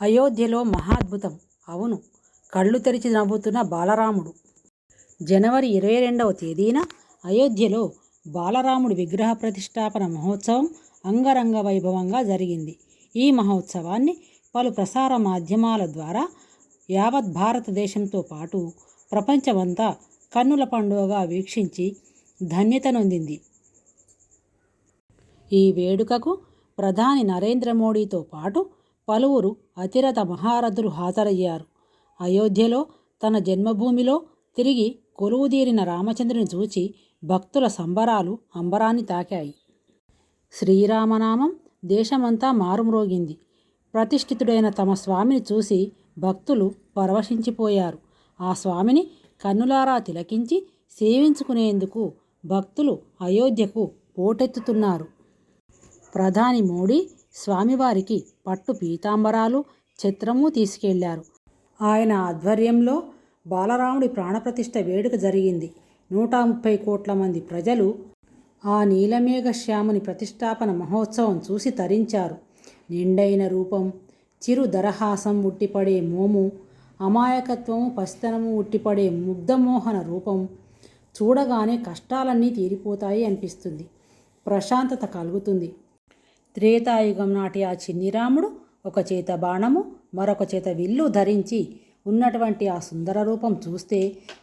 అయోధ్యలో మహాద్భుతం. అవును కళ్ళు తెరిచి నవ్వుతున్న బాలరాముడు. జనవరి ఇరవై రెండవ తేదీన అయోధ్యలో బాలరాముడి విగ్రహ ప్రతిష్టాపన మహోత్సవం అంగరంగ వైభవంగా జరిగింది. ఈ మహోత్సవాన్ని పలు ప్రసార మాధ్యమాల ద్వారా యావత్ భారతదేశంతో పాటు ప్రపంచమంతా కన్నుల పండుగగా వీక్షించి ధన్యత నొందింది. ఈ వేడుకకు ప్రధాని నరేంద్ర మోడీతో పాటు పలువురు అతిరథ మహారథులు హాజరయ్యారు. అయోధ్యలో తన జన్మభూమిలో తిరిగి కొలువుదీరిన రామచంద్రుని చూచి భక్తుల సంబరాలు అంబరాన్ని తాకాయి. శ్రీరామనామం దేశమంతా మారుమ్రోగింది. ప్రతిష్ఠితుడైన తమ స్వామిని చూసి భక్తులు పరవశించిపోయారు. ఆ స్వామిని కన్నులారా తిలకించి సేవించుకునేందుకు భక్తులు అయోధ్యకు పోటెత్తుతున్నారు. ప్రధాని మోడీ స్వామివారికి పట్టు పీతాంబరాలు చిత్రము తీసుకెళ్ళారు. ఆయన ఆధ్వర్యంలో బాలరాముడి ప్రాణప్రతిష్ఠ వేడుక జరిగింది. నూట ముప్పై కోట్ల మంది ప్రజలు ఆ నీలమేఘ శ్యాముని ప్రతిష్టాపన మహోత్సవం చూసి తరించారు. నిండైన రూపం చిరు దరహాసం ఉట్టిపడే మోము అమాయకత్వము పసితనము ఉట్టిపడే ముగ్ధమోహన రూపం చూడగానే కష్టాలన్నీ తీరిపోతాయి అనిపిస్తుంది. ప్రశాంతత కలుగుతుంది. త్రేతాయుగం నాటి ఆ చిన్నిరాముడు ఒక చేత బాణము మరొక చేత విల్లు ధరించి ఉన్నటువంటి ఆ సుందర రూపం చూస్తే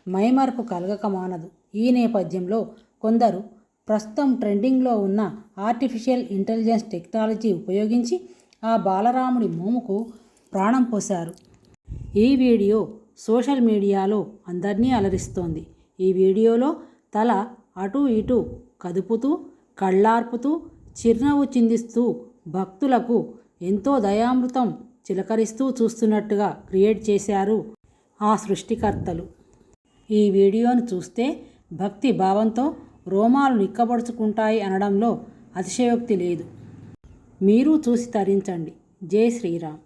మైమర్పు కలగక మానదు. ఈ నేపథ్యంలో కొందరు ప్రస్తుతం ట్రెండింగ్లో ఉన్న ఆర్టిఫిషియల్ ఇంటెలిజెన్స్ టెక్నాలజీ ఉపయోగించి ఆ బాలరాముడి మోముకు ప్రాణం పోశారు. ఈ వీడియో సోషల్ మీడియాలో అందరినీ అలరిస్తోంది. ఈ వీడియోలో తల అటు ఇటు కదుపుతూ కళ్ళార్పుతూ చిరునవ్వు చిందిస్తూ భక్తులకు ఎంతో దయామృతం చిలకరిస్తూ చూస్తున్నట్టుగా క్రియేట్ చేశారు ఆ సృష్టికర్తలు. ఈ వీడియోను చూస్తే భక్తి భావంతో రోమాలు నిక్కబడుచుకుంటాయి అనడంలో అతిశయోక్తి లేదు. మీరు చూసి తరించండి. జై శ్రీరామ్.